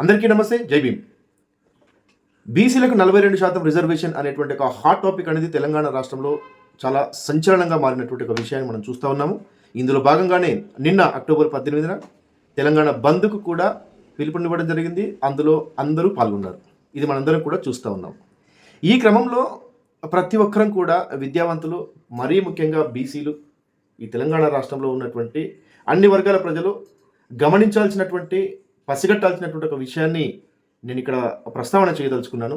అందరికీ నమస్తే జై భీమ్. బీసీలకు నలభై రెండు శాతం రిజర్వేషన్ అనేటువంటి ఒక హాట్ టాపిక్ అనేది తెలంగాణ రాష్ట్రంలో చాలా సంచలనంగా మారినటువంటి ఒక విషయాన్ని మనం చూస్తూ ఉన్నాము. ఇందులో భాగంగానే నిన్న అక్టోబర్ పద్దెనిమిదిన తెలంగాణ బంద్కు కూడా పిలుపునివ్వడం జరిగింది. అందులో అందరూ పాల్గొన్నారు. ఇది మనందరం కూడా చూస్తూ ఉన్నాం. ఈ క్రమంలో ప్రతి ఒక్కరం కూడా విద్యావంతులు మరీ ముఖ్యంగా బీసీలు ఈ తెలంగాణ రాష్ట్రంలో ఉన్నటువంటి అన్ని వర్గాల ప్రజలు గమనించాల్సినటువంటి పసిగట్టాల్సినటువంటి ఒక విషయాన్ని నేను ఇక్కడ ప్రస్తావన చేయదలుచుకున్నాను.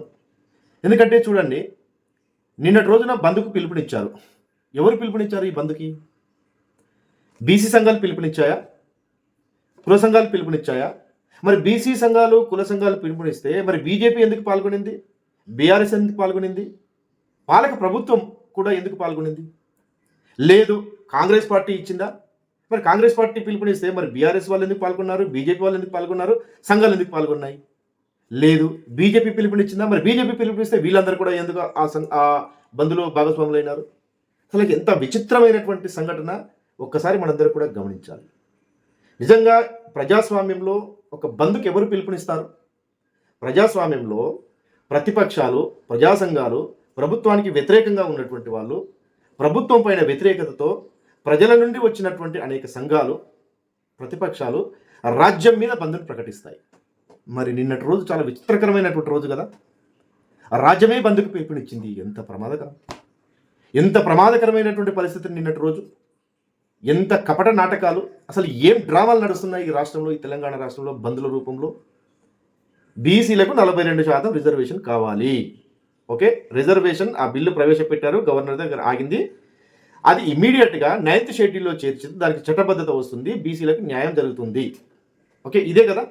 ఎందుకంటే చూడండి నిన్నటి రోజున బంద్కు పిలుపునిచ్చారు. ఎవరు పిలుపునిచ్చారు ఈ బంధుకి? బీసీ సంఘాలు పిలుపునిచ్చాయా? కుల సంఘాలు పిలుపునిచ్చాయా? మరి బీసీ సంఘాలు కుల సంఘాలు పిలుపునిస్తే మరి బీజేపీ ఎందుకు పాల్గొనింది? బీఆర్ఎస్ ఎందుకు పాల్గొనింది? పాలక ప్రభుత్వం కూడా ఎందుకు పాల్గొనింది? లేదు కాంగ్రెస్ పార్టీ ఇచ్చిందా? మరి కాంగ్రెస్ పార్టీ పిలుపునిస్తే మరి బీఆర్ఎస్ వాళ్ళు ఎందుకు పాల్గొన్నారు? బీజేపీ వాళ్ళు ఎందుకు పాల్గొన్నారు? సంఘాలు ఎందుకు పాల్గొన్నాయి? లేదు. బీజేపీ పిలుపునిచ్చిందా? మరి బీజేపీ పిలుపునిస్తే వీళ్ళందరూ కూడా ఎందుకు ఆ సం ఆ బంధులో భాగస్వాములు అయినారు అసలు ఎంత విచిత్రమైనటువంటి సంఘటన ఒక్కసారి మనందరూ కూడా గమనించాలి. నిజంగా ప్రజాస్వామ్యంలో ఒక బంధుకు ఎవరు పిలుపునిస్తారు? ప్రజాస్వామ్యంలో ప్రతిపక్షాలు ప్రజా సంఘాలు ప్రభుత్వానికి వ్యతిరేకంగా ఉన్నటువంటి వాళ్ళు ప్రభుత్వం పైన వ్యతిరేకతతో ప్రజల నుండి వచ్చినటువంటి అనేక సంఘాలు ప్రతిపక్షాలు రాజ్యం మీద బంధుని ప్రకటిస్తాయి. మరి నిన్నటి రోజు చాలా విచిత్రకరమైనటువంటి రోజు కదా? రాజ్యమే బంధుకు పిలుపునిచ్చింది. ఎంత ప్రమాదకరం ఎంత ప్రమాదకరమైనటువంటి పరిస్థితి నిన్నటి రోజు? ఎంత కపట నాటకాలు? అసలు ఏం డ్రామాలు నడుస్తున్నాయి ఈ రాష్ట్రంలో ఈ తెలంగాణ రాష్ట్రంలో బంధుల రూపంలో? బీసీలకు నలభై రెండు శాతం రిజర్వేషన్ కావాలి. ఓకే? రిజర్వేషన్ ఆ బిల్లు ప్రవేశపెట్టారు గవర్నర్ దగ్గర ఆగింది. అది ఇమీడియట్గా నైన్త్ షెడ్యూల్లో చేర్చింది. దానికి చట్టబద్ధత వస్తుంది. బీసీలకు న్యాయం జరుగుతుంది. ఓకే ఇదే కదా?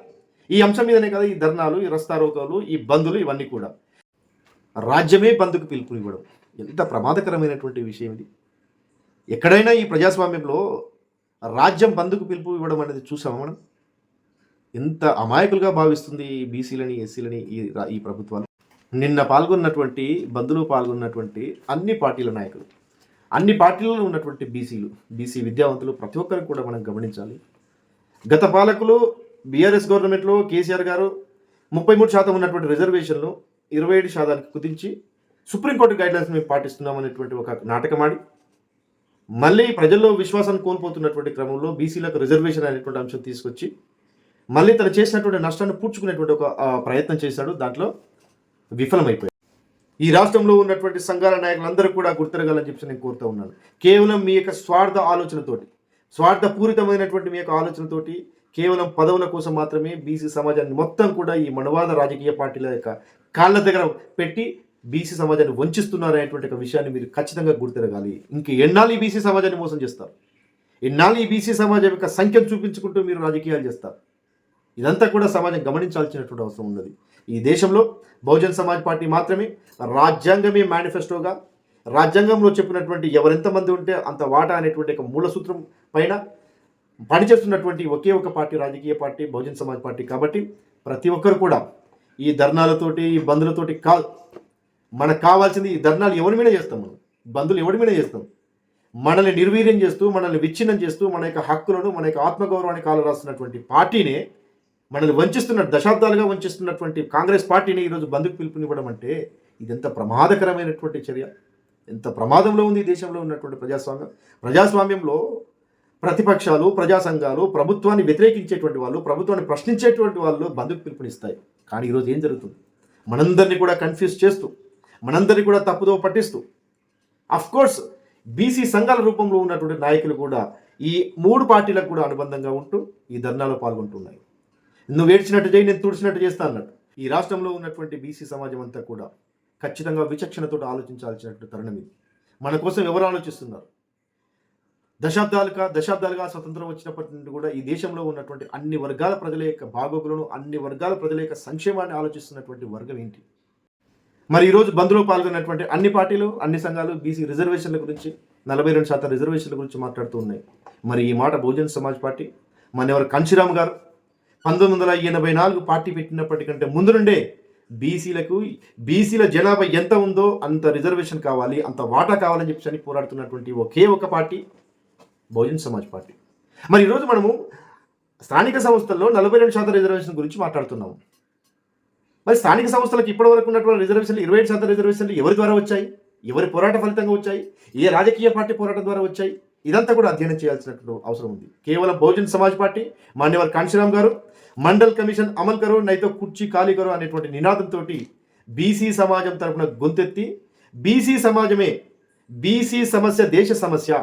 ఈ అంశం మీదనే కదా ఈ ధర్నాలు ఈ రస్తారోకాలు ఈ బంధులు ఇవన్నీ కూడా. రాజ్యమే బంధుకు పిలుపునివ్వడం. ఎంత ప్రమాదకరమైనటువంటి విషయం ఇది. ఎక్కడైనా ఈ ప్రజాస్వామ్యంలో రాజ్యం బంధుకు పిలుపు ఇవ్వడం అనేది చూసామా మనం? ఎంత అమాయకులుగా భావిస్తుంది ఈ బీసీలని ఎస్సీలని ఈ రా- ఈ ప్రభుత్వాలు. నిన్న పాల్గొన్నటువంటి బంధులో పాల్గొన్నటువంటి అన్ని పార్టీల నాయకులు. అన్ని పార్టీలలో ఉన్నటువంటి బీసీలు బీసీ విద్యావంతులు ప్రతి ఒక్కరికి కూడా మనం గమనించాలి. గత పాలకులు బీఆర్ఎస్ గవర్నమెంట్లో కేసీఆర్ గారు ముప్పై మూడు శాతం ఉన్నటువంటి రిజర్వేషన్లు ఇరవై ఏడు శాతానికి కుదించి సుప్రీంకోర్టు గైడ్లైన్స్ మేము పాటిస్తున్నాం అనేటువంటి ఒక నాటకమాడి మళ్ళీ ప్రజల్లో విశ్వాసాన్ని కోల్పోతున్నటువంటి క్రమంలో బీసీలకు రిజర్వేషన్ అనేటువంటి అంశం తీసుకొచ్చి మళ్ళీ తను చేసినటువంటి నష్టాన్ని పూడ్చుకునేటువంటి ఒక ప్రయత్నం చేశాడు. దాంట్లో విఫలమైపోయాడు. ఈ రాష్ట్రంలో ఉన్నటువంటి సంఘాల నాయకులందరూ కూడా గుర్తిరగాలని చెప్పి నేను కోరుతూ ఉన్నాను. కేవలం మీ యొక్క స్వార్థ ఆలోచనతోటి స్వార్థపూరితమైనటువంటి మీ యొక్క ఆలోచనతోటి కేవలం పదవుల కోసం మాత్రమే బీసీ సమాజాన్ని మొత్తం కూడా ఈ మనవాద రాజకీయ పార్టీల యొక్క కాళ్ళ దగ్గర పెట్టి బీసీ సమాజాన్ని వంచిస్తున్నారనేటువంటి ఒక విషయాన్ని మీరు ఖచ్చితంగా గుర్తిరగాలి. ఇంక ఎన్నాళ్ళు ఈ బీసీ సమాజాన్ని మోసం చేస్తారు? ఎన్నాళ్ళు ఈ బీసీ సమాజం యొక్క సంఖ్యను చూపించుకుంటూ మీరు రాజకీయాలు చేస్తారు? ఇదంతా కూడా సమాజం గమనించాల్సినటువంటి అవసరం ఉన్నది. ఈ దేశంలో బహుజన్ సమాజ్ పార్టీ మాత్రమే రాజ్యాంగమే మేనిఫెస్టోగా రాజ్యాంగంలో చెప్పినటువంటి ఎవరెంతమంది ఉంటే అంత వాటా అనేటువంటి ఒక మూల సూత్రం పైన పనిచేస్తున్నటువంటి ఒకే ఒక పార్టీ రాజకీయ పార్టీ బహుజన్ సమాజ్ పార్టీ కాబట్టి ప్రతి ఒక్కరు కూడా ఈ ధర్నాలతోటి ఈ బంధులతోటి కా మనకు కావాల్సింది ఈ ధర్నాలు ఎవరి మీద చేస్తాం మనం? బంధులు ఎవరి మీద చేస్తాం? మనల్ని నిర్వీర్యం చేస్తూ మనల్ని విచ్ఛిన్నం చేస్తూ మన యొక్క హక్కులను మన యొక్క ఆత్మగౌరవాన్ని కాలు రాస్తున్నటువంటి పార్టీనే మనల్ని వంచిస్తున్న దశాబ్దాలుగా వంచిస్తున్నటువంటి కాంగ్రెస్ పార్టీని ఈరోజు బంధుకు పిలుపునివ్వడం అంటే ఇది ఎంత ప్రమాదకరమైనటువంటి చర్య. ఎంత ప్రమాదంలో ఉంది ఈ దేశంలో ఉన్నటువంటి ప్రజాస్వామ్యం. ప్రజాస్వామ్యంలో ప్రతిపక్షాలు ప్రజా సంఘాలు ప్రభుత్వాన్ని వ్యతిరేకించేటువంటి వాళ్ళు ప్రభుత్వాన్ని ప్రశ్నించేటువంటి వాళ్ళు బంధుకు పిలుపునిస్తాయి. కానీ ఈరోజు ఏం జరుగుతుంది? మనందరినీ కూడా కన్ఫ్యూజ్ చేస్తూ మనందరినీ కూడా తప్పుదో పట్టిస్తూ అఫ్ కోర్స్ బీసీ సంఘాల రూపంలో ఉన్నటువంటి నాయకులు కూడా ఈ మూడు పార్టీలకు కూడా అనుబంధంగా ఉంటూ ఈ ధర్నాలో పాల్గొంటున్నాయి. నువ్వు ఏడ్చినట్టు చేయి నేను తుడిచినట్టు చేస్తా అన్నట్టు ఈ రాష్ట్రంలో ఉన్నటువంటి బీసీ సమాజం అంతా కూడా ఖచ్చితంగా విచక్షణతో ఆలోచించాల్సినటువంటి తరుణం ఇది. మన కోసం ఎవరు ఆలోచిస్తున్నారు? దశాబ్దాలుగా దశాబ్దాలుగా స్వతంత్రం వచ్చినప్పటి నుండి కూడా ఈ దేశంలో ఉన్నటువంటి అన్ని వర్గాల ప్రజల యొక్క బాగోగులను అన్ని వర్గాల ప్రజల యొక్క సంక్షేమాన్ని ఆలోచిస్తున్నటువంటి వర్గం ఏంటి? మరి ఈరోజు బంద్లో పాల్గొన్నటువంటి అన్ని పార్టీలు అన్ని సంఘాలు బీసీ రిజర్వేషన్ల గురించి నలభై రెండు శాతం రిజర్వేషన్ల గురించి మాట్లాడుతూ ఉన్నాయి. మరి ఈ మాట బహుజన్ సమాజ్ పార్టీ మనెవరు కంచిరామ్ గారు పంతొమ్మిది వందల ఎనభై నాలుగు పార్టీ పెట్టినప్పటికంటే ముందు నుండే బీసీలకు బీసీల జనాభా ఎంత ఉందో అంత రిజర్వేషన్ కావాలి అంత వాటా కావాలని చెప్పి అని పోరాడుతున్నటువంటి ఒకే ఒక పార్టీ బహుజన్ సమాజ్ పార్టీ. మరి ఈరోజు మనము స్థానిక సంస్థల్లో నలభై రెండు శాతం రిజర్వేషన్ గురించి మాట్లాడుతున్నాము. మరి స్థానిక సంస్థలకు ఇప్పటివరకు ఉన్నటువంటి రిజర్వేషన్లు ఇరవై ఏడు శాతం రిజర్వేషన్లు ఎవరి ద్వారా వచ్చాయి? ఎవరి పోరాట ఫలితంగా వచ్చాయి? ఏ రాజకీయ పార్టీ పోరాటం ద్వారా వచ్చాయి? ఇదంతా కూడా అధ్యయనం చేయాల్సినటువంటి అవసరం ఉంది. కేవలం బహుజన్ సమాజ్ పార్టీ మాన్యవర్ కాంశీరామ్ గారు మండల్ కమిషన్ అమలు కరో నైతో కుర్చీ ఖాళీ కరో అనేటువంటి నినాదంతో బీసీ సమాజం తరపున గొంతెత్తి బీసీ సమాజమే బీసీ సమస్య దేశ సమస్య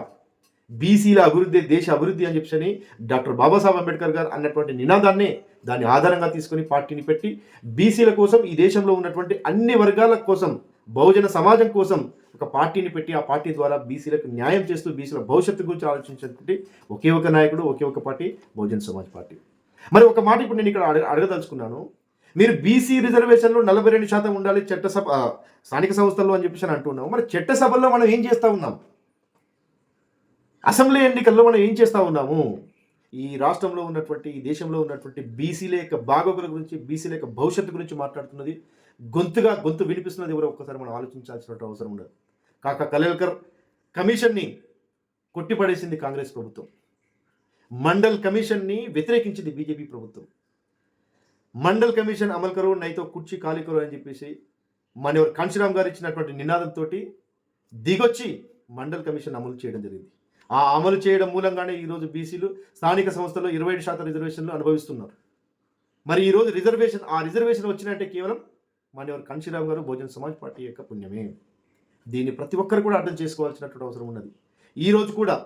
బీసీల అభివృద్ధి దేశ అభివృద్ధి అని చెప్పని డాక్టర్ బాబాసాహెబ్ అంబేద్కర్ గారు అన్నటువంటి నినాదాన్ని దాన్ని ఆధారంగా తీసుకొని పార్టీని పెట్టి బీసీల కోసం ఈ దేశంలో ఉన్నటువంటి అన్ని వర్గాల కోసం బహుజన సమాజం కోసం ఒక పార్టీని పెట్టి ఆ పార్టీ ద్వారా బీసీలకు న్యాయం చేస్తూ బీసీల భవిష్యత్తు గురించి ఆలోచించినటువంటి ఒకే ఒక నాయకుడు ఒకే ఒక పార్టీ బహుజన సమాజ్ పార్టీ. మరి ఒక మాట ఇప్పుడు నేను ఇక్కడ అడగ అడగదలుచుకున్నాను. మీరు బీసీ రిజర్వేషన్లో నలభై రెండు శాతం ఉండాలి చట్టసభ స్థానిక సంస్థల్లో అని చెప్పేసి అని అంటున్నాం మరి చట్టసభల్లో మనం ఏం చేస్తూ ఉన్నాం? అసెంబ్లీ ఎన్నికల్లో మనం ఏం చేస్తూ ఉన్నాము? ఈ రాష్ట్రంలో ఉన్నటువంటి ఈ దేశంలో ఉన్నటువంటి బీసీల యొక్క బాగోగుల గురించి బీసీల యొక్క భవిష్యత్తు గురించి మాట్లాడుతున్నది. గొంతుగా గొంతు వినిపిస్తున్నది ఎవరో ఒక్కసారి మనం ఆలోచించాల్సిన అవసరం ఉండదు. కాక కలేల్కర్ కమిషన్ని కొట్టిపడేసింది కాంగ్రెస్ ప్రభుత్వం. మండల్ కమిషన్ని వ్యతిరేకించింది బీజేపీ ప్రభుత్వం. మండల్ కమిషన్ అమలు కరువు నైతో కుర్చీ ఖాళీ కరువు అని చెప్పేసి మన కాంశీరామ్ గారు ఇచ్చినటువంటి నినాదంతో దిగొచ్చి మండల్ కమిషన్ అమలు చేయడం జరిగింది. ఆ అమలు చేయడం మూలంగానే ఈరోజు బీసీలు స్థానిక సంస్థల్లో ఇరవై ఏడు శాతం రిజర్వేషన్లు అనుభవిస్తున్నారు. మరి ఈరోజు రిజర్వేషన్ ఆ రిజర్వేషన్ వచ్చినట్టే కేవలం మన ఎవరు కాంశీరామ్ గారు బహుజన్ సమాజ్ పార్టీ యొక్క పుణ్యమే. దీన్ని ప్రతి ఒక్కరు కూడా అర్థం చేసుకోవాల్సినటువంటి అవసరం ఉన్నది. ఈరోజు కూడా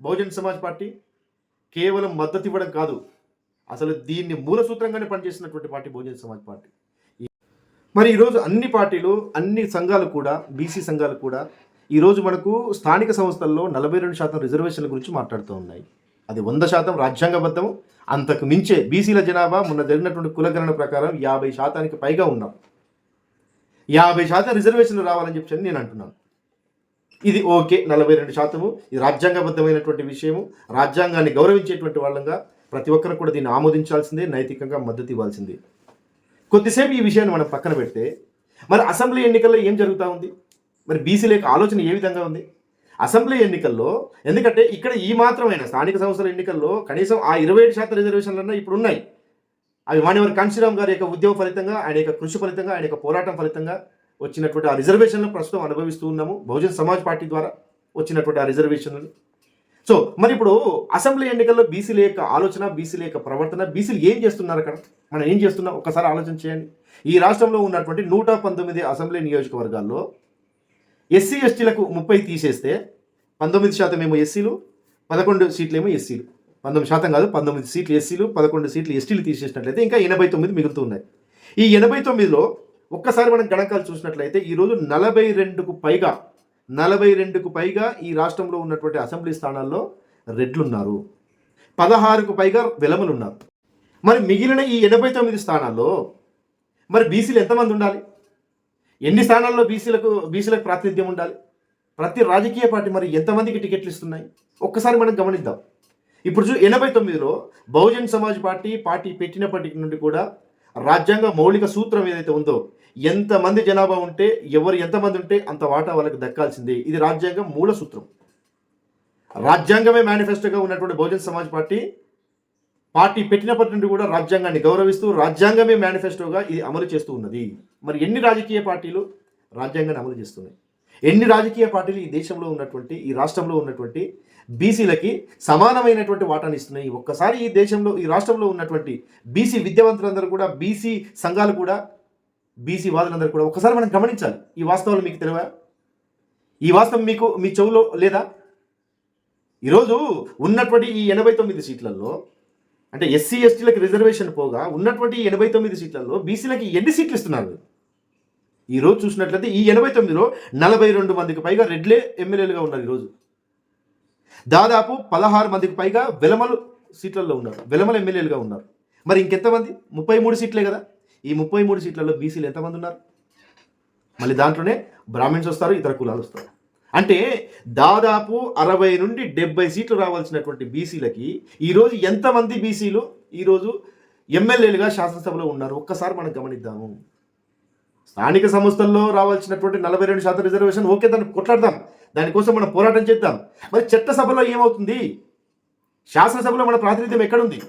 బహుజన్ సమాజ్ పార్టీ కేవలం మద్దతు ఇవ్వడం కాదు అసలు దీన్ని మూల సూత్రంగానే పనిచేసినటువంటి పార్టీ బహుజన సమాజ్ పార్టీ. మరి ఈరోజు అన్ని పార్టీలు అన్ని సంఘాలు కూడా బీసీ సంఘాలు కూడా ఈరోజు మనకు స్థానిక సంస్థల్లో నలభై రెండు శాతం రిజర్వేషన్ల గురించి మాట్లాడుతూ ఉన్నాయి. అది వంద శాతం రాజ్యాంగబద్ధం అంతకు మించే బీసీల జనాభా మొన్న జరిగినటువంటి కులగణన ప్రకారం యాభై శాతానికి పైగా ఉన్నాం. యాభై శాతం రిజర్వేషన్లు రావాలని చెప్పి నేను అంటున్నాను. ఇది ఓకే నలభై రెండు శాతము. ఇది రాజ్యాంగబద్ధమైనటువంటి విషయము. రాజ్యాంగాన్ని గౌరవించేటువంటి వాళ్ళంగా ప్రతి ఒక్కరు కూడా దీన్ని ఆమోదించాల్సిందే నైతికంగా మద్దతు ఇవ్వాల్సిందే. కొద్దిసేపు ఈ విషయాన్ని మనం పక్కన పెడితే మరి అసెంబ్లీ ఎన్నికల్లో ఏం జరుగుతూ ఉంది? మరి బీసీల యొక్క ఆలోచన ఏ విధంగా ఉంది? అసెంబ్లీ ఎన్నికల్లో ఎందుకంటే ఇక్కడ ఈ మాత్రమైన స్థానిక సంస్థల ఎన్నికల్లో కనీసం ఆ ఇరవై ఏడు శాతం రిజర్వేషన్లన్నా ఇప్పుడు ఉన్నాయి. అవి మానేవారి కాంశీరామ్ గారి యొక్క ఉద్యోగ ఫలితంగా ఆయన యొక్క కృషి ఫలితంగా ఆయన యొక్క పోరాటం ఫలితంగా వచ్చినటువంటి ఆ రిజర్వేషన్లు ప్రస్తుతం అనుభవిస్తూ ఉన్నాము. బహుజన్ సమాజ్ పార్టీ ద్వారా వచ్చినటువంటి ఆ రిజర్వేషన్లు సో మరి ఇప్పుడు అసెంబ్లీ ఎన్నికల్లో బీసీల యొక్క ఆలోచన బీసీల యొక్క ప్రవర్తన బీసీలు ఏం చేస్తున్నారు అక్కడ? మనం ఏం చేస్తున్నాం? ఒకసారి ఆలోచన చేయండి. ఈ రాష్ట్రంలో ఉన్నటువంటి నూట పంతొమ్మిది అసెంబ్లీ నియోజకవర్గాల్లో ఎస్సీ ఎస్టీలకు ముప్పై తీసేస్తే పంతొమ్మిది శాతం ఏమో ఎస్సీలు పదకొండు సీట్లు ఏమో ఎస్సీలు. పంతొమ్మిది శాతం కాదు పంతొమ్మిది సీట్లు ఎస్సీలు పదకొండు సీట్లు ఎస్టీలు తీసేసినట్లయితే ఇంకా ఎనభై తొమ్మిది మిగులుతూ ఉన్నాయి. ఈ ఎనభై తొమ్మిదిలో ఒక్కసారి మనం గణకాలు చూసినట్లయితే ఈరోజు నలభై రెండుకు పైగా నలభై రెండుకు పైగా ఈ రాష్ట్రంలో ఉన్నటువంటి అసెంబ్లీ స్థానాల్లో రెడ్లున్నారు. పదహారుకు పైగా వెలమలు ఉన్నారు మరి మిగిలిన ఈ ఎనభై తొమ్మిది స్థానాల్లో మరి బీసీలు ఎంతమంది ఉండాలి? ఎన్ని స్థానాల్లో బీసీలకు బీసీలకు ప్రాతినిధ్యం ఉండాలి? ప్రతి రాజకీయ పార్టీ మరి ఎంతమందికి టికెట్లు ఇస్తున్నాయి? ఒక్కసారి మనం గమనిద్దాం. ఇప్పుడు చూ ఎనభై తొమ్మిదిలో బహుజన్ సమాజ్ పార్టీ పార్టీ పెట్టినప్పటి నుండి కూడా రాజ్యాంగ మౌలిక సూత్రం ఏదైతే ఉందో ఎంతమంది జనాభా ఉంటే ఎవరు ఎంతమంది ఉంటే అంత వాటా వాళ్ళకి దక్కాల్సిందే. ఇది రాజ్యాంగం మూల సూత్రం. రాజ్యాంగమే మేనిఫెస్టోగా ఉన్నటువంటి బహుజన్ సమాజ్ పార్టీ పార్టీ పెట్టినప్పటి నుండి కూడా రాజ్యాంగాన్ని గౌరవిస్తూ రాజ్యాంగమే మేనిఫెస్టోగా ఇది అమలు చేస్తూ ఉన్నది. మరి ఎన్ని రాజకీయ పార్టీలు రాజ్యాంగాన్ని అమలు చేస్తున్నాయి? ఎన్ని రాజకీయ పార్టీలు ఈ దేశంలో ఉన్నటువంటి ఈ రాష్ట్రంలో ఉన్నటువంటి బీసీలకి సమానమైనటువంటి వాటాను ఇస్తున్నాయి? ఒక్కసారి ఈ దేశంలో ఈ రాష్ట్రంలో ఉన్నటువంటి బీసీ విద్యావంతులందరూ కూడా బీసీ సంఘాలు కూడా బీసీ వాదులందరూ కూడా ఒకసారి మనం గమనించాలి. ఈ వాస్తవాలు మీకు తెలియవా ఈ వాస్తవం మీకు మీ చెవులో లేదా? ఈరోజు ఉన్నటువంటి ఈ ఎనభై తొమ్మిది సీట్లలో అంటే ఎస్సీ ఎస్టీలకు రిజర్వేషన్ పోగా ఉన్నటువంటి ఎనభై తొమ్మిది సీట్లలో బీసీలకి ఎన్ని సీట్లు ఇస్తున్నారు? ఈ రోజు చూసినట్లయితే ఈ ఎనభై తొమ్మిదిలో నలభై రెండు మందికి పైగా రెడ్లే ఎమ్మెల్యేలుగా ఉన్నారు ఈరోజు. దాదాపు పదహారు మందికి పైగా వెలమలు సీట్లలో ఉన్నారు. వెలమల ఎమ్మెల్యేలుగా ఉన్నారు. మరి ఇంకెంతమంది? ముప్పై మూడు సీట్లే కదా. ఈ ముప్పై మూడు సీట్లలో బీసీలు ఎంతమంది ఉన్నారు? మళ్ళీ దాంట్లోనే బ్రాహ్మిన్స్ వస్తారు ఇతర కులాలు వస్తారు. అంటే దాదాపు అరవై నుండి డెబ్బై సీట్లు రావాల్సినటువంటి బీసీలకి ఈరోజు ఎంతమంది బీసీలు ఈరోజు ఎమ్మెల్యేలుగా శాసనసభలో ఉన్నారు? ఒక్కసారి మనం గమనిద్దాము. స్థానిక సంస్థల్లో రావాల్సినటువంటి నలభై రెండు శాతం రిజర్వేషన్ ఓకే దాన్ని కొట్లాడదాం. దానికోసం మనం పోరాటం చేద్దాం. మరి చట్టసభలో ఏమవుతుంది? శాసనసభలో మన ప్రాతినిధ్యం ఎక్కడుంది?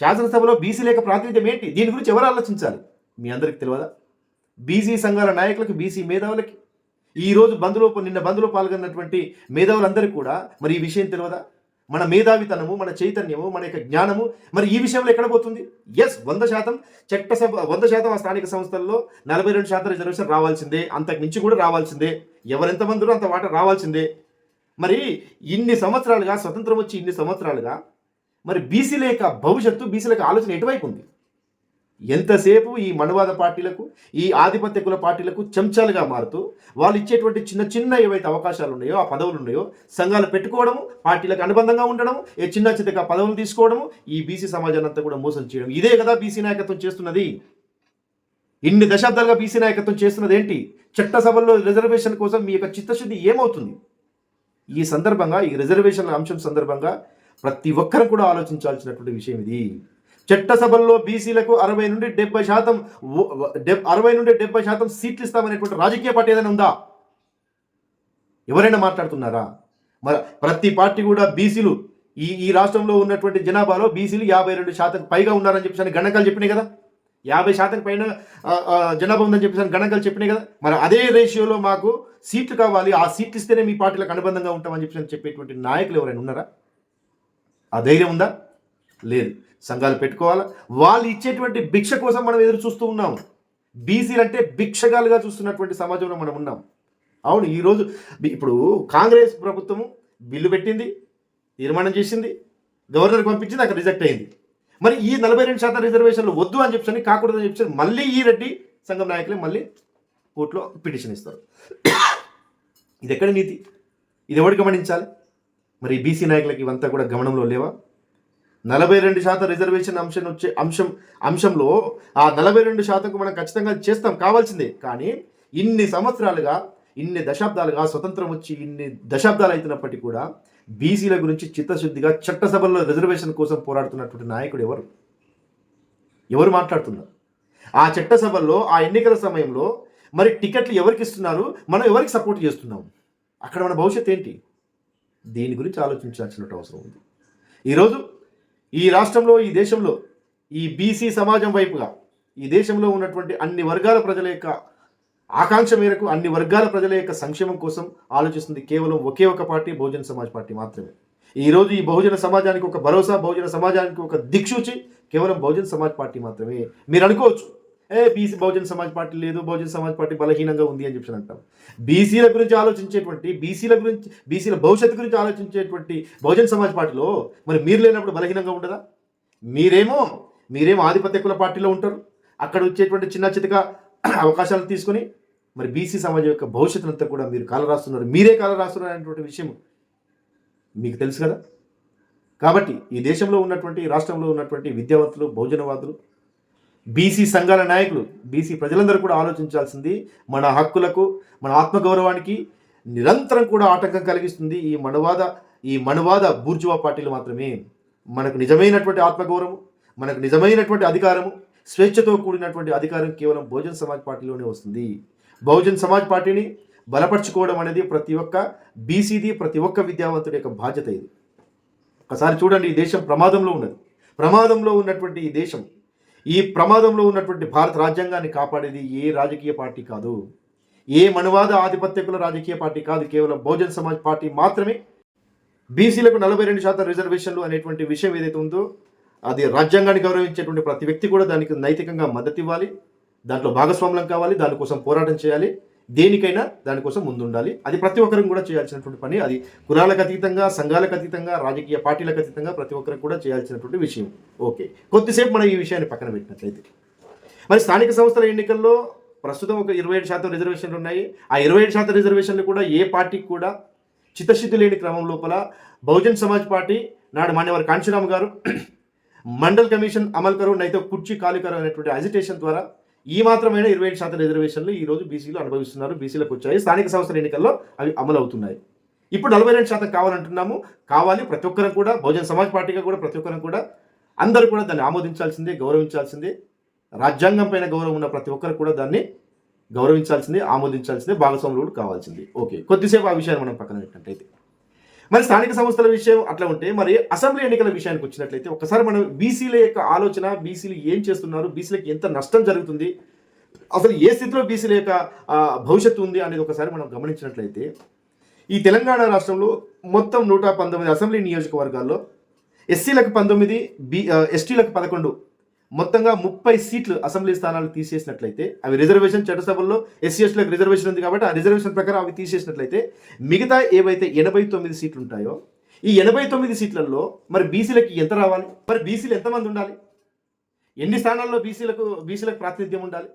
శాసనసభలో బీసీ లేక ప్రాతినిధ్యం ఏంటి? దీని గురించి ఎవరు ఆలోచించాలి? మీ అందరికి తెలియదా? బీసీ సంఘాల నాయకులకు బీసీ మేధావులకి. ఈరోజు బంద్లో నిన్న బంద్లో పాల్గొన్నటువంటి మేధావులందరికీ కూడా మరి ఈ విషయం తెలియదా? మన మేధావితనము మన చైతన్యము మన యొక్క జ్ఞానము మరి ఈ విషయంలో ఎక్కడ పోతుంది? ఎస్ వంద శాతం చట్టసభ వంద శాతం ఆ స్థానిక సంస్థల్లో నలభై రెండు శాతం రిజర్వేషన్ రావాల్సిందే. అంతకు మించి కూడా రావాల్సిందే. ఎవరెంతమందిరో అంత వాట రావాల్సిందే. మరి ఇన్ని సంవత్సరాలుగా స్వతంత్రం వచ్చి ఇన్ని సంవత్సరాలుగా మరి బీసీల యొక్క భవిష్యత్తు బీసీల ఆలోచన ఎటువైపు ఉంది? ఎంతసేపు ఈ మనువాద పార్టీలకు ఈ ఆధిపత్య కుల పార్టీలకు చెంచాలుగా మారుతూ వాళ్ళు ఇచ్చేటువంటి చిన్న చిన్న ఏవైతే అవకాశాలు ఉన్నాయో ఆ పదవులు ఉన్నాయో సంఘాలు పెట్టుకోవడము పార్టీలకు అనుబంధంగా ఉండడం ఏ చిన్న చిన్నగా పదవులు తీసుకోవడము ఈ బీసీ సమాజాన్ని అంతా కూడా మోసం చేయడం. ఇదే కదా బీసీ నాయకత్వం చేస్తున్నది. ఇన్ని దశాబ్దాలుగా బీసీ నాయకత్వం చేస్తున్నది ఏంటి? చట్టసభల్లో రిజర్వేషన్ కోసం మీ యొక్క చిత్తశుద్ధి ఏమవుతుంది? ఈ సందర్భంగా ఈ రిజర్వేషన్ల అంశం సందర్భంగా ప్రతి ఒక్కరు కూడా ఆలోచించాల్సినటువంటి విషయం ఇది. చట్టసభల్లో బీసీలకు అరవై నుండి డెబ్బై శాతం అరవై నుండి డెబ్బై శాతం సీట్లు ఇస్తామనేటువంటి రాజకీయ పార్టీ ఏదైనా ఉందా? ఎవరైనా మాట్లాడుతున్నారా? మరి ప్రతి పార్టీ కూడా బీసీలు ఈ ఈ రాష్ట్రంలో ఉన్నటువంటి జనాభాలో బీసీలు యాభై రెండు శాతం పైగా ఉన్నారని చెప్పేసి గణకాలు చెప్పినాయి కదా? యాభై శాతం పైన జనాభా ఉందని చెప్పేసి గణకాలు చెప్పినాయి కదా? మరి అదే రేషియోలో మాకు సీట్లు కావాలి ఆ సీట్లు ఇస్తేనే మీ పార్టీలకు అనుబంధంగా ఉంటామని చెప్పేసి చెప్పేటువంటి నాయకులు ఎవరైనా ఉన్నారా? ఆ ధైర్యం ఉందా? లేదు. సంఘాలు పెట్టుకోవాలా? వాళ్ళు ఇచ్చేటువంటి భిక్ష కోసం మనం ఎదురు చూస్తూ ఉన్నాము. బీసీలు అంటే భిక్షగాలుగా చూస్తున్నటువంటి సమాజంలో మనం ఉన్నాం. అవును ఈరోజు ఇప్పుడు కాంగ్రెస్ ప్రభుత్వము బిల్లు పెట్టింది తీర్మానం చేసింది గవర్నర్కి పంపించింది అక్కడ రిజెక్ట్ అయింది. మరి ఈ నలభై రెండు శాతం రిజర్వేషన్లు వద్దు అని చెప్పని కాకూడదని చెప్పి మళ్ళీ ఈ రెడ్డి సంఘం నాయకులే మళ్ళీ కోర్టులో పిటిషన్ ఇస్తారు. ఇది ఎక్కడ నీతి? ఇది ఎవరు గమనించాలి? మరి బీసీ నాయకులకి ఇవంతా కూడా గమనంలో లేవా? నలభై రెండు శాతం రిజర్వేషన్ అంశం వచ్చే అంశం అంశంలో ఆ నలభై రెండు శాతంకు మనం ఖచ్చితంగా చేస్తాం కావాల్సిందే. కానీ ఇన్ని సంవత్సరాలుగా ఇన్ని దశాబ్దాలుగా స్వతంత్రం వచ్చి ఇన్ని దశాబ్దాలు అవుతున్నప్పటికీ కూడా బీసీల గురించి చిత్తశుద్ధిగా చట్టసభల్లో రిజర్వేషన్ కోసం పోరాడుతున్నటువంటి నాయకుడు ఎవరు? ఎవరు మాట్లాడుతున్నారు? ఆ చట్టసభల్లో ఆ ఎన్నికల సమయంలో మరి టికెట్లు ఎవరికి ఇస్తున్నారు? మనం ఎవరికి సపోర్ట్ చేస్తున్నాం? అక్కడ మన భవిష్యత్ ఏంటి? దీని గురించి ఆలోచించాల్సిన అవసరం ఉంది. ఈరోజు ఈ రాష్ట్రంలో ఈ దేశంలో ఈ బీసీ సమాజం వైపుగా ఈ దేశంలో ఉన్నటువంటి అన్ని వర్గాల ప్రజల యొక్క ఆకాంక్ష మేరకు అన్ని వర్గాల ప్రజల యొక్క సంక్షేమం కోసం ఆలోచిస్తుంది కేవలం ఒకే ఒక పార్టీ బహుజన సమాజ్ పార్టీ మాత్రమే. ఈరోజు ఈ బహుజన సమాజానికి ఒక భరోసా బహుజన సమాజానికి ఒక దిక్సూచి కేవలం బహుజన సమాజ్ పార్టీ మాత్రమే. మీరు అనుకోవచ్చు ఏ బీసీ బహుజన సమాజ్ పార్టీ లేదు బహుజన సమాజ్ పార్టీ బలహీనంగా ఉంది అని చెప్పి అంటాం. బీసీల గురించి ఆలోచించేటువంటి బీసీల గురించి బీసీల భవిష్యత్తు గురించి ఆలోచించేటువంటి బహుజన సమాజ్ పార్టీలో మరి మీరు లేనప్పుడు బలహీనంగా ఉండదా? మీరేమో మీరేమో ఆధిపత్య కుల పార్టీలో ఉంటారు. అక్కడ వచ్చేటువంటి చిన్న చితక అవకాశాలు తీసుకొని మరి బీసీ సమాజం యొక్క భవిష్యత్తునంతా కూడా మీరు కాల రాస్తున్నారు. మీరే కాల రాస్తున్నారు అనేటువంటి విషయం మీకు తెలుసు కదా? కాబట్టి ఈ దేశంలో ఉన్నటువంటి రాష్ట్రంలో ఉన్నటువంటి విద్యావంతులు బహుజనవాదులు బీసీ సంఘాల నాయకులు బీసీ ప్రజలందరూ కూడా ఆలోచించాల్సింది మన హక్కులకు మన ఆత్మగౌరవానికి నిరంతరం కూడా ఆటంకం కలిగిస్తుంది ఈ మనువాద ఈ మనువాద బూర్జువా పార్టీలు మాత్రమే. మనకు నిజమైనటువంటి ఆత్మగౌరవం మనకు నిజమైనటువంటి అధికారము స్వేచ్ఛతో కూడినటువంటి అధికారం కేవలం బహుజన్ సమాజ్ పార్టీలోనే వస్తుంది. బహుజన్ సమాజ్ పార్టీని బలపరచుకోవడం అనేది ప్రతి ఒక్క బీసీది ప్రతి ఒక్క విద్యావంతుడి యొక్క బాధ్యత ఇది. ఒకసారి చూడండి ఈ దేశం ప్రమాదంలో ఉన్నది. ప్రమాదంలో ఉన్నటువంటి ఈ దేశం ఈ ప్రమాదంలో ఉన్నటువంటి భారత రాజ్యాంగాన్ని కాపాడేది ఏ రాజకీయ పార్టీ కాదు. ఏ మనువాద ఆధిపత్యకుల రాజకీయ పార్టీ కాదు. కేవలం బహుజన్ సమాజ్ పార్టీ మాత్రమే. బీసీలకు నలభై రెండు శాతం రిజర్వేషన్లు అనేటువంటి విషయం ఏదైతే ఉందో అది రాజ్యాంగాన్ని గౌరవించేటువంటి ప్రతి వ్యక్తి కూడా దానికి నైతికంగా మద్దతు ఇవ్వాలి. దాంట్లో భాగస్వామ్యం కావాలి. దానికోసం పోరాటం చేయాలి. దేనికైనా దానికోసం ముందుండాలి. అది ప్రతి ఒక్కరికి కూడా చేయాల్సినటువంటి పని. అది కులాలకు అతీతంగా సంఘాలకు అతీతంగా రాజకీయ పార్టీలకు అతీతంగా ప్రతి ఒక్కరికి కూడా చేయాల్సినటువంటి విషయం. ఓకే. కొద్దిసేపు మనం ఈ విషయాన్ని పక్కన పెట్టినట్లయితే. మరి స్థానిక సంస్థల ఎన్నికల్లో ప్రస్తుతం ఒక ఇరవై ఏడు శాతం రిజర్వేషన్లు ఉన్నాయి. ఆ ఇరవై ఏడు శాతం రిజర్వేషన్లు కూడా ఏ పార్టీకి కూడా చిత్తశుద్ధి లేని క్రమం లోపల బహుజన్ సమాజ్ పార్టీ నాడు మాన్యవారి కాంచీరామ్ గారు మండల్ కమిషన్ అమలు కరు నైతే కుర్చీ ఖాళీ కరు అనేటువంటి అజిటేషన్ ద్వారా ఈ మాత్రమైన ఇరవై ఏడు శాతం రిజర్వేషన్లు ఈ రోజు బీసీలు అనుభవిస్తున్నారు. బీసీలకు వచ్చాయి. స్థానిక సంస్థల ఎన్నికల్లో అవి అమలు అవుతున్నాయి ఇప్పుడు నలభై రెండు శాతం కావాలంటున్నాము. కావాలి ప్రతి ఒక్కరం కూడా బహుజన సమాజ్ పార్టీగా కూడా ప్రతి ఒక్కరం కూడా. అందరూ కూడా దాన్ని ఆమోదించాల్సిందే గౌరవించాల్సిందే. రాజ్యాంగం పైన గౌరవం ఉన్న ప్రతి ఒక్కరు కూడా దాన్ని గౌరవించాల్సిందే ఆమోదించాల్సిందే భాగస్వాములు కూడా కావాల్సిందే. ఓకే. కొద్దిసేపు ఆ విషయాన్ని మనం పక్కన పెట్టినట్టయితే. మరి స్థానిక సంస్థల విషయం అట్లా ఉంటే మరి అసెంబ్లీ ఎన్నికల విషయానికి వచ్చినట్లయితే ఒకసారి మనం బీసీల యొక్క ఆలోచన బీసీలు ఏం చేస్తున్నారు బీసీలకు ఎంత నష్టం జరుగుతుంది అసలు ఏ స్థితిలో బీసీల యొక్క భవిష్యత్తు ఉంది అనేది ఒకసారి మనం గమనించినట్లయితే ఈ తెలంగాణ రాష్ట్రంలో మొత్తం నూట పంతొమ్మిది అసెంబ్లీ నియోజకవర్గాల్లో ఎస్సీలకు పంతొమ్మిది బి ఎస్టీలకు పదకొండు మొత్తంగా ముప్పై సీట్లు అసెంబ్లీ స్థానాలు తీసేసినట్లయితే అవి రిజర్వేషన్ చట్టసభల్లో ఎస్సీఎస్లకు రిజర్వేషన్ ఉంది కాబట్టి ఆ రిజర్వేషన్ ప్రకారం అవి తీసేసినట్లయితే మిగతా ఏవైతే ఎనభై తొమ్మిది సీట్లు ఉంటాయో ఈ ఎనభై తొమ్మిది సీట్లలో మరి బీసీలకి ఎంత రావాలి? మరి బీసీలు ఎంతమంది ఉండాలి? ఎన్ని స్థానాల్లో బీసీలకు బీసీలకు ప్రాతినిధ్యం ఉండాలి?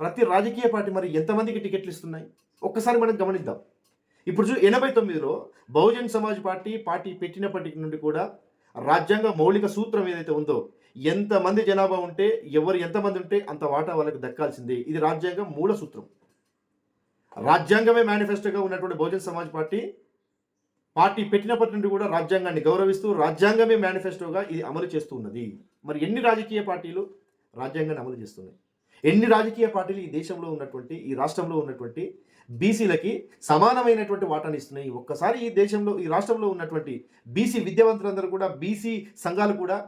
ప్రతి రాజకీయ పార్టీ మరి ఎంతమందికి టికెట్లు ఇస్తున్నాయి? ఒక్కసారి మనం గమనిద్దాం. ఇప్పుడు చూ ఎనభై తొమ్మిదిలో బహుజన్ సమాజ్ పార్టీ పార్టీ పెట్టినప్పటి నుండి కూడా రాజ్యాంగ మౌలిక సూత్రం ఏదైతే ఉందో ఎంతమంది జనాభా ఉంటే ఎవరు ఎంతమంది ఉంటే అంత వాటా వాళ్ళకి దక్కాల్సిందే. ఇది రాజ్యాంగం మూల సూత్రం. రాజ్యాంగమే మేనిఫెస్టోగా ఉన్నటువంటి బహుజన్ సమాజ్ పార్టీ పార్టీ పెట్టినప్పటి నుండి కూడా రాజ్యాంగాన్ని గౌరవిస్తూ రాజ్యాంగమే మేనిఫెస్టోగా ఇది అమలు చేస్తూ ఉన్నది మరి ఎన్ని రాజకీయ పార్టీలు రాజ్యాంగాన్ని అమలు చేస్తున్నాయి? ఎన్ని రాజకీయ పార్టీలు ఈ దేశంలో ఉన్నటువంటి ఈ రాష్ట్రంలో ఉన్నటువంటి బీసీలకి సమానమైనటువంటి వాటాను ఇస్తున్నాయి? ఒక్కసారి ఈ దేశంలో ఈ రాష్ట్రంలో ఉన్నటువంటి బీసీ విద్యావంతులందరూ కూడా బీసీ సంఘాలు కూడా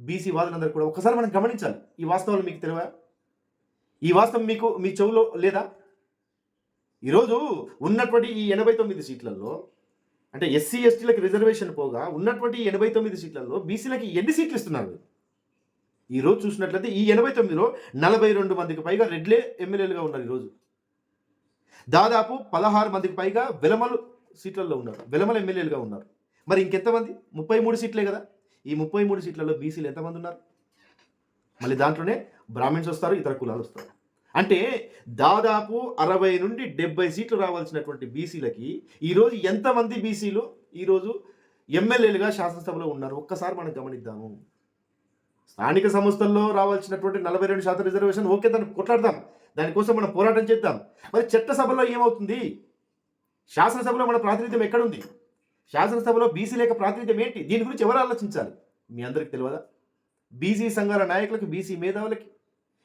బీసీ వాదులందరూ కూడా ఒకసారి మనం గమనించాలి. ఈ వాస్తవాలు మీకు తెలియ ఈ వాస్తవం మీకు మీ చెవులో లేదా? ఈరోజు ఉన్నటువంటి ఈ ఎనభై తొమ్మిది సీట్లలో అంటే ఎస్సీ ఎస్టీలకు రిజర్వేషన్ పోగా ఉన్నటువంటి ఎనభై తొమ్మిది సీట్లలో బీసీలకి ఎన్ని సీట్లు ఇస్తున్నారు? ఈరోజు చూసినట్లయితే ఈ ఎనభై తొమ్మిదిలో నలభై రెండు మందికి పైగా రెడ్లే ఎమ్మెల్యేలుగా ఉన్నారు ఈరోజు. దాదాపు పదహారు మందికి పైగా వెలమలు సీట్లలో ఉన్నారు. వెలమల ఎమ్మెల్యేలుగా ఉన్నారు. మరి ఇంకెంతమంది? ముప్పై మూడు సీట్లే కదా? ఈ ముప్పై మూడు సీట్లలో బీసీలు ఎంతమంది ఉన్నారు? మళ్ళీ దాంట్లోనే బ్రాహ్మిన్స్ వస్తారు ఇతర కులాలు వస్తారు. అంటే దాదాపు అరవై నుండి డెబ్బై సీట్లు రావాల్సినటువంటి బీసీలకి ఈరోజు ఎంతమంది బీసీలు ఈరోజు ఎమ్మెల్యేలుగా శాసనసభలో ఉన్నారు. ఒక్కసారి మనం గమనిద్దాము. స్థానిక సంస్థల్లో రావాల్సినటువంటి నలభై రెండు శాతం రిజర్వేషన్ ఓకే దాన్ని కొట్లాడదాం. దానికోసం మనం పోరాటం చేద్దాం. మరి చట్టసభలో ఏమవుతుంది? శాసనసభలో మన ప్రాతినిధ్యం ఎక్కడుంది? శాసనసభలో బీసీ లేక ప్రాతినిధ్యం ఏంటి? దీని గురించి ఎవరు ఆలోచించాలి? మీ అందరికి తెలియదా? బీసీ సంఘాల నాయకులకు బీసీ మేధావులకి.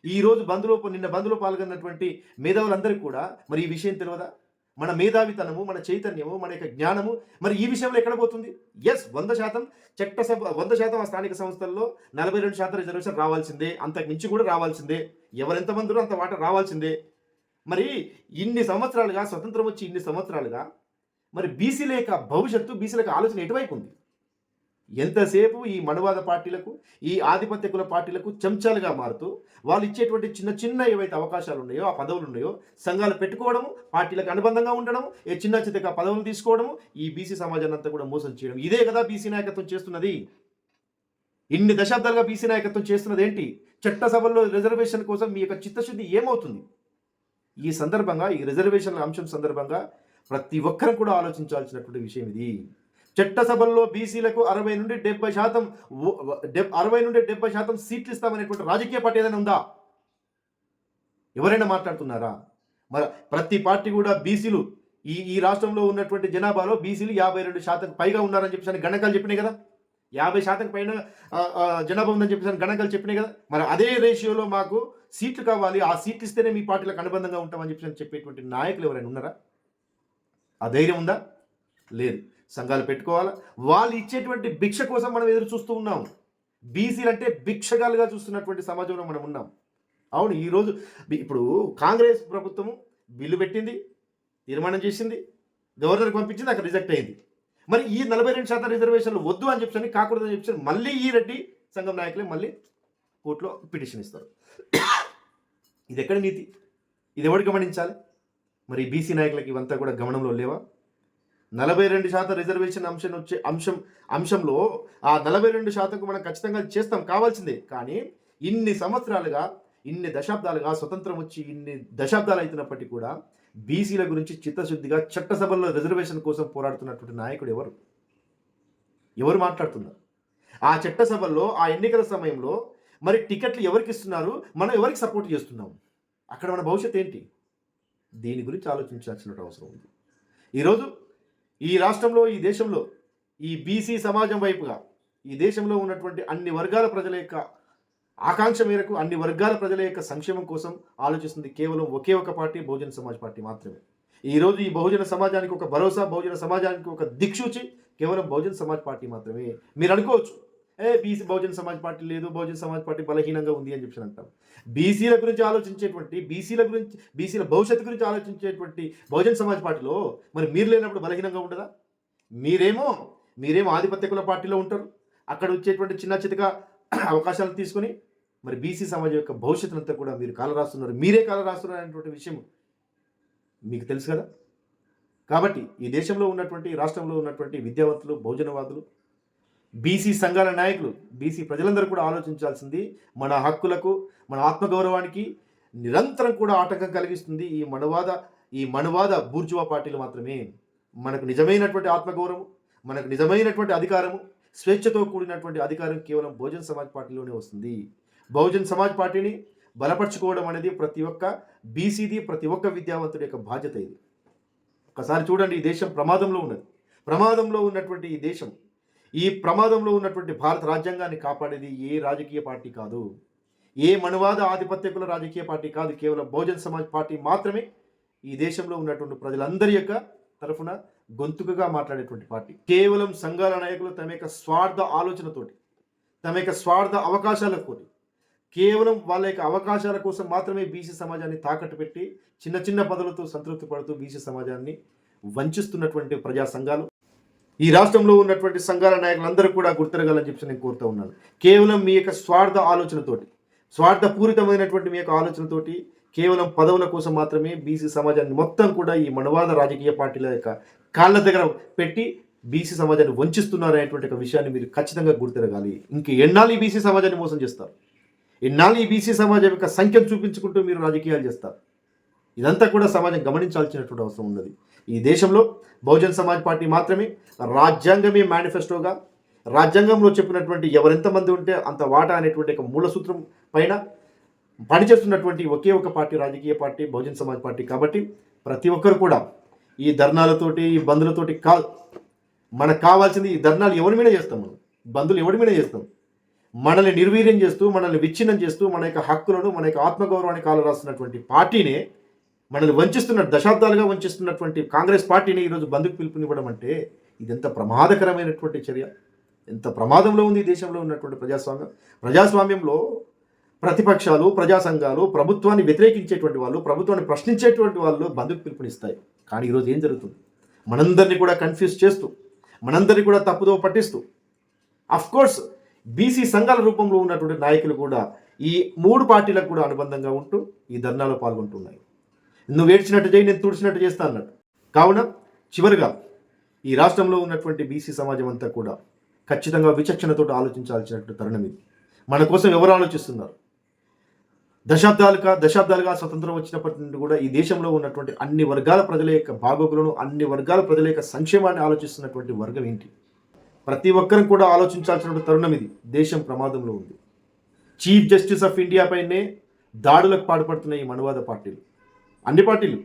ఈరోజు రోజు బంధులో నిన్న బంధులో పాల్గొన్నటువంటి మేధావులందరికీ కూడా మరి ఈ విషయం తెలియదా? మన మేధావితనము మన చైతన్యము మన యొక్క జ్ఞానము మరి ఈ విషయంలో ఎక్కడ పోతుంది? ఎస్ వంద శాతం చట్టసభ వంద శాతం ఆ స్థానిక సంస్థల్లో నలభై రెండు శాతం రిజర్వేషన్ రావాల్సిందే. అంతకు మించి కూడా రావాల్సిందే. ఎవరెంతమంది అంత వాట రావాల్సిందే. మరి ఇన్ని సంవత్సరాలుగా స్వతంత్రం వచ్చి ఇన్ని సంవత్సరాలుగా మరి బీసీల యొక్క భవిష్యత్తు బీసీల యొక్క ఆలోచన ఎటువైపు ఉంది? ఎంతసేపు ఈ మనువాద పార్టీలకు ఈ ఆధిపత్య కుల పార్టీలకు చెంచాలుగా మారుతూ వాళ్ళు ఇచ్చేటువంటి చిన్న చిన్న ఏవైతే అవకాశాలు ఉన్నాయో ఆ పదవులు ఉన్నాయో సంఘాలు పెట్టుకోవడము పార్టీలకు అనుబంధంగా ఉండడం ఏ చిన్న చితక పదవులు తీసుకోవడము ఈ బీసీ సమాజాన్ని అంతా కూడా మోసం చేయడం. ఇదే కదా బీసీ నాయకత్వం చేస్తున్నది. ఇన్ని దశాబ్దాలుగా బీసీ నాయకత్వం చేస్తున్నది ఏంటి? చట్టసభల్లో రిజర్వేషన్ కోసం మీ యొక్క చిత్తశుద్ధి ఏమవుతుంది? ఈ సందర్భంగా ఈ రిజర్వేషన్ల అంశం సందర్భంగా ప్రతి ఒక్కరం కూడా ఆలోచించాల్సినటువంటి విషయం ఇది. చట్టసభల్లో బీసీలకు అరవై నుండి డెబ్బై శాతం అరవై నుండి డెబ్బై శాతం సీట్లు ఇస్తామనేటువంటి రాజకీయ పార్టీ ఏదైనా ఉందా? ఎవరైనా మాట్లాడుతున్నారా? మరి ప్రతి పార్టీ కూడా బీసీలు ఈ ఈ రాష్ట్రంలో ఉన్నటువంటి జనాభాలో బీసీలు యాభై రెండు శాతం పైగా ఉన్నారని చెప్పేసి గణకాలు చెప్పినాయి కదా? యాభై శాతం పైన జనాభా ఉందని చెప్పేసి గణకాలు చెప్పినాయి కదా? మరి అదే రేషియోలో మాకు సీట్లు కావాలి ఆ సీట్లు ఇస్తేనే మీ పార్టీలకు అనుబంధంగా ఉంటామని చెప్పేసి చెప్పేటువంటి నాయకులు ఎవరైనా ఉన్నారా? ఆ ధైర్యం ఉందా? లేదు. సంఘాలు పెట్టుకోవాలా? వాళ్ళు ఇచ్చేటువంటి భిక్ష కోసం మనం ఎదురు చూస్తూ ఉన్నాం. బీసీలు అంటే భిక్షగాలుగా చూస్తున్నటువంటి సమాజంలో మనం ఉన్నాం. అవును ఈరోజు ఇప్పుడు కాంగ్రెస్ ప్రభుత్వము బిల్లు పెట్టింది తీర్మానం చేసింది గవర్నర్కి పంపించింది అక్కడ రిజెక్ట్ అయింది. మరి ఈ నలభై రెండు శాతం రిజర్వేషన్లు వద్దు అని చెప్పని కాకూడదని చెప్పి మళ్ళీ ఈ రెడ్డి సంఘం నాయకులే మళ్ళీ కోర్టులో పిటిషన్ ఇస్తారు. ఇది ఎక్కడ నీతి? ఇది ఎవరు గమనించాలి? మరి బీసీ నాయకులకి ఇవంతా కూడా గమనంలో లేవా? నలభై రెండు శాతం రిజర్వేషన్ అంశం వచ్చే అంశం అంశంలో ఆ నలభై రెండు శాతంకు మనం ఖచ్చితంగా చేస్తాం కావాల్సిందే. కానీ ఇన్ని సంవత్సరాలుగా ఇన్ని దశాబ్దాలుగా స్వతంత్రం వచ్చి ఇన్ని దశాబ్దాలు అవుతున్నప్పటికీ కూడా బీసీల గురించి చిత్తశుద్ధిగా చట్టసభల్లో రిజర్వేషన్ కోసం పోరాడుతున్నటువంటి నాయకుడు ఎవరు? ఎవరు మాట్లాడుతున్నారు? ఆ చట్టసభల్లో ఆ ఎన్నికల సమయంలో మరి టికెట్లు ఎవరికి ఇస్తున్నారు? మనం ఎవరికి సపోర్ట్ చేస్తున్నాం? అక్కడ మన భవిష్యత్ ఏంటి? దీని గురించి ఆలోచించాల్సిన అవసరం ఉంది. ఈరోజు ఈ రాష్ట్రంలో ఈ దేశంలో ఈ బీసీ సమాజం వైపుగా ఈ దేశంలో ఉన్నటువంటి అన్ని వర్గాల ప్రజల యొక్క ఆకాంక్ష మేరకు అన్ని వర్గాల ప్రజల యొక్క సంక్షేమం కోసం ఆలోచిస్తుంది కేవలం ఒకే ఒక పార్టీ బహుజన సమాజ్ పార్టీ మాత్రమే. ఈరోజు ఈ బహుజన సమాజానికి ఒక భరోసా బహుజన సమాజానికి ఒక దిక్సూచి కేవలం బహుజన సమాజ్ పార్టీ మాత్రమే. మీరు అనుకోవచ్చు ఏ బీసీ బహుజన సమాజ్ పార్టీ లేదు బహుజన సమాజ్ పార్టీ బలహీనంగా ఉంది అని చెప్పి అంటాం. బీసీల గురించి ఆలోచించేటువంటి బీసీల గురించి బీసీల భవిష్యత్తు గురించి ఆలోచించేటువంటి బహుజన సమాజ్ పార్టీలో మరి మీరు లేనప్పుడు బలహీనంగా ఉండదా? మీరేమో మీరేమో ఆధిపత్య కుల పార్టీలో ఉంటారు. అక్కడ వచ్చేటువంటి చిన్న చితక అవకాశాలు తీసుకొని మరి బీసీ సమాజం యొక్క భవిష్యత్తునంతా కూడా మీరు కాల రాస్తున్నారు. మీరే కాల రాస్తున్నారు అనేటువంటి విషయం మీకు తెలుసు కదా? కాబట్టి ఈ దేశంలో ఉన్నటువంటి రాష్ట్రంలో ఉన్నటువంటి విద్యావంతులు బహుజనవాదులు బీసీ సంఘాల నాయకులు బీసీ ప్రజలందరూ కూడా ఆలోచించాల్సింది మన హక్కులకు మన ఆత్మగౌరవానికి నిరంతరం కూడా ఆటంకం కలిగిస్తుంది. ఈ మనువాద ఈ మనువాద బూర్జువా పార్టీలు మాత్రమే. మనకు నిజమైనటువంటి ఆత్మగౌరవం మనకు నిజమైనటువంటి అధికారము స్వేచ్ఛతో కూడినటువంటి అధికారం కేవలం బహుజన్ సమాజ్ పార్టీలోనే వస్తుంది. బహుజన్ సమాజ్ పార్టీని బలపరచుకోవడం అనేది ప్రతి ఒక్క బీసీది ప్రతి ఒక్క విద్యావంతుడి యొక్క బాధ్యత ఇది. ఒకసారి చూడండి ఈ దేశం ప్రమాదంలో ఉన్నది. ప్రమాదంలో ఉన్నటువంటి ఈ దేశం ఈ ప్రమాదంలో ఉన్నటువంటి భారత రాజ్యాంగాన్ని కాపాడేది ఏ రాజకీయ పార్టీ కాదు. ఏ మనువాద ఆధిపత్యకుల రాజకీయ పార్టీ కాదు. కేవలం బహుజన్ సమాజ్ పార్టీ మాత్రమే ఈ దేశంలో ఉన్నటువంటి ప్రజలందరి యొక్క తరఫున గొంతుకగా మాట్లాడేటువంటి పార్టీ. కేవలం సంఘాల నాయకులు తమ యొక్క స్వార్థ ఆలోచనతోటి తమ యొక్క స్వార్థ అవకాశాలతోటి కేవలం వాళ్ళ యొక్క అవకాశాల కోసం మాత్రమే బీసీ సమాజాన్ని తాకట్టు పెట్టి చిన్న చిన్న పదవులతో సంతృప్తి పడుతూ బీసీ సమాజాన్ని వంచిస్తున్నటువంటి ప్రజా సంఘాలు. ఈ రాష్ట్రంలో ఉన్నటువంటి సంఘాల నాయకులందరూ కూడా గుర్తిరగాలని చెప్పి నేను కోరుతూ ఉన్నాను. కేవలం మీ యొక్క స్వార్థ ఆలోచనతోటి స్వార్థపూరితమైనటువంటి మీ యొక్క ఆలోచనతోటి కేవలం పదవుల కోసం మాత్రమే బీసీ సమాజాన్ని మొత్తం కూడా ఈ మనవాద రాజకీయ పార్టీల యొక్క కాళ్ళ దగ్గర పెట్టి బీసీ సమాజాన్ని వంచిస్తున్నారు అనేటువంటి ఒక విషయాన్ని మీరు ఖచ్చితంగా గుర్తిరగాలి. ఇంక ఎన్నాళ్ళు ఈ బీసీ సమాజాన్ని మోసం చేస్తారు? ఎన్నాళ్ళు ఈ బీసీ సమాజం యొక్క సంఖ్యను చూపించుకుంటూ మీరు రాజకీయాలు చేస్తారు? ఇదంతా కూడా సమాజం గమనించాల్సినటువంటి అవసరం ఉన్నది. ఈ దేశంలో బహుజన్ సమాజ్ పార్టీ మాత్రమే రాజ్యాంగమే మేనిఫెస్టోగా రాజ్యాంగంలో చెప్పినటువంటి ఎవరెంతమంది ఉంటే అంత వాటా అనేటువంటి ఒక మూలసూత్రం పైన పనిచేస్తున్నటువంటి ఒకే ఒక పార్టీ రాజకీయ పార్టీ బహుజన్ సమాజ్ పార్టీ కాబట్టి ప్రతి ఒక్కరు కూడా ఈ ధర్నాలతోటి ఈ బంధులతోటి కా మనకు కావాల్సింది ఈ ధర్నాలు ఎవరి మీద చేస్తాం మనం? బంధులు ఎవరి మీద చేస్తాం? మనల్ని నిర్వీర్యం చేస్తూ మనల్ని విచ్ఛిన్నం చేస్తూ మన యొక్క హక్కులను మన యొక్క ఆత్మగౌరవాన్ని కాలు రాస్తున్నటువంటి పార్టీనే మనల్ని వంచిస్తున్న దశాబ్దాలుగా వంచిస్తున్నటువంటి కాంగ్రెస్ పార్టీని ఈరోజు బంధుకు పిలుపునివ్వడం అంటే ఇది ఎంత ప్రమాదకరమైనటువంటి చర్య. ఎంత ప్రమాదంలో ఉంది ఈ దేశంలో ఉన్నటువంటి ప్రజాస్వామ్యం. ప్రజాస్వామ్యంలో ప్రతిపక్షాలు ప్రజా సంఘాలు ప్రభుత్వాన్ని వ్యతిరేకించేటువంటి వాళ్ళు ప్రభుత్వాన్ని ప్రశ్నించేటువంటి వాళ్ళు బంధుకు పిలుపునిస్తాయి. కానీ ఈరోజు ఏం జరుగుతుంది? మనందరినీ కూడా కన్ఫ్యూజ్ చేస్తూ మనందరినీ కూడా తప్పుదో పట్టిస్తూ అఫ్ కోర్స్ బీసీ సంఘాల రూపంలో ఉన్నటువంటి నాయకులు కూడా ఈ మూడు పార్టీలకు కూడా అనుబంధంగా ఉంటూ ఈ ధర్నాలో పాల్గొంటున్నాయి. నువ్వు ఏడ్చినట్టు చేయి నేను తుడిచినట్టు చేస్తా అన్నట్టు కావున చివరిగా ఈ రాష్ట్రంలో ఉన్నటువంటి బీసీ సమాజం అంతా కూడా ఖచ్చితంగా విచక్షణతో ఆలోచించాల్సినటువంటి తరుణం ఇది. మన కోసం ఎవరు ఆలోచిస్తున్నారు? దశాబ్దాలుగా దశాబ్దాలుగా స్వతంత్రం వచ్చినప్పటి నుండి కూడా ఈ దేశంలో ఉన్నటువంటి అన్ని వర్గాల ప్రజల యొక్క బాగోగులను అన్ని వర్గాల ప్రజల యొక్క సంక్షేమాన్ని ఆలోచిస్తున్నటువంటి వర్గం ఏంటి? ప్రతి ఒక్కరం కూడా ఆలోచించాల్సిన తరుణం ఇది. దేశం ప్రమాదంలో ఉంది. చీఫ్ జస్టిస్ ఆఫ్ ఇండియా పైనే దాడులకు పాటుపడుతున్న ఈ మనువాద పార్టీలు. అన్ని పార్టీలు.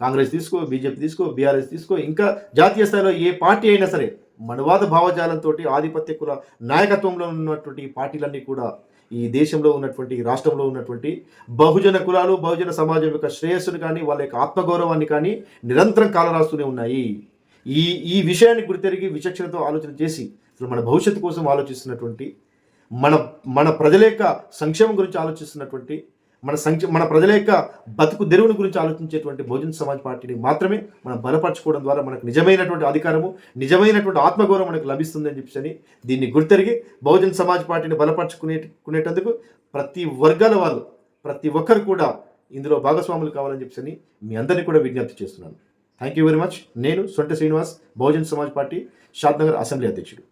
కాంగ్రెస్ తీసుకో బీజేపీ తీసుకో బీఆర్ఎస్ తీసుకో ఇంకా జాతీయ స్థాయిలో ఏ పార్టీ అయినా సరే మనువాద భావజాలంతో ఆధిపత్య కుల నాయకత్వంలో ఉన్నటువంటి పార్టీలన్నీ కూడా ఈ దేశంలో ఉన్నటువంటి రాష్ట్రంలో ఉన్నటువంటి బహుజన కులాలు బహుజన సమాజం యొక్క శ్రేయస్సును కానీ వాళ్ళ యొక్క ఆత్మగౌరవాన్ని కానీ నిరంతరం కాలరాస్తూనే ఉన్నాయి. ఈ ఈ విషయాన్ని గురితెరిగి విచక్షణతో ఆలోచన చేసి అసలు మన భవిష్యత్తు కోసం ఆలోచిస్తున్నటువంటి మన మన ప్రజల యొక్క సంక్షేమం గురించి ఆలోచిస్తున్నటువంటి మన సంక్ష మన ప్రజల యొక్క బతుకు తెరువుని గురించి ఆలోచించేటువంటి బహుజన్ సమాజ్ పార్టీని మాత్రమే మనం బలపరచుకోవడం ద్వారా మనకు నిజమైనటువంటి అధికారము నిజమైనటువంటి ఆత్మగౌరవం మనకు లభిస్తుందని చెప్పని దీన్ని గుర్తెరిగి బహుజన్ సమాజ్ పార్టీని బలపరచుకునేకునేటందుకు ప్రతి వర్గాల వాళ్ళు ప్రతి ఒక్కరు కూడా ఇందులో భాగస్వాములు కావాలని చెప్పని మీ అందరినీ కూడా విజ్ఞప్తి చేస్తున్నాను. థ్యాంక్ యూ వెరీ మచ్ నేను సొంట శ్రీనివాస్ బహుజన్ సమాజ్ పార్టీ షాద్నగర్ అసెంబ్లీ అధ్యక్షుడు.